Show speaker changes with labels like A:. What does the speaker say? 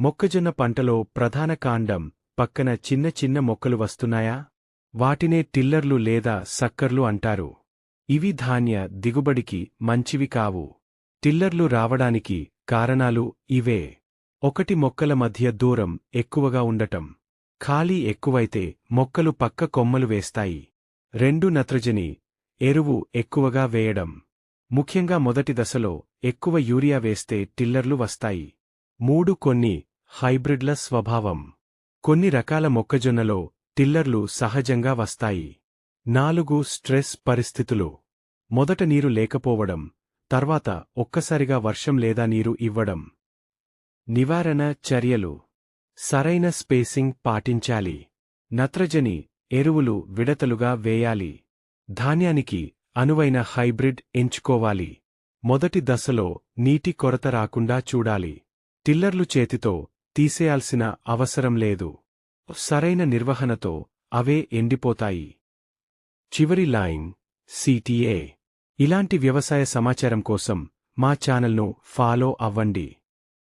A: మొక్కజొన్న పంటలో ప్రధాన కాండం పక్కన చిన్న చిన్న మొక్కలు వస్తున్నాయా? వాటినే టిల్లర్లు లేదా సక్కర్లు అంటారు. ఇవి ధాన్య దిగుబడికి మంచివి కావు. టిల్లర్లు రావడానికి కారణాలు ఇవే. ఒకటి మొక్కల మధ్య దూరం ఎక్కువగా ఉండటం. ఖాళీ ఎక్కువైతే మొక్కలు పక్క కొమ్మలు వేస్తాయి. రెండు నత్రజని ఎరువు ఎక్కువగా వేయడం. ముఖ్యంగా మొదటి దశలో ఎక్కువ యూరియా వేస్తే టిల్లర్లు వస్తాయి. మూడు కొన్ని హైబ్రిడ్ల స్వభావం. కొన్ని రకాల మొక్కజొన్నలో టిల్లర్లు సహజంగా వస్తాయి. నాలుగు స్ట్రెస్ పరిస్థితులు. మొదట నీరు లేకపోవడం తర్వాత ఒక్కసారిగా వర్షం లేదా నీరు ఇవ్వడం. నివారణ చర్యలు. సరైన స్పేసింగ్ పాటించాలి. నత్రజని ఎరువులు విడతలుగా వేయాలి. ధాన్యానికి అనువైన హైబ్రిడ్ ఎంచుకోవాలి. మొదటి దశలో నీటి కొరత రాకుండా చూడాలి. టిల్లర్లు చేతితో తీసేయాల్సిన అవసరం లేదు. సరైన నిర్వహణతో అవే ఎండిపోతాయి. చివరి లైన్ సిటిఏ ఇలాంటి వ్యవసాయ సమాచారం కోసం మా ఛానల్ను ఫాలో అవ్వండి.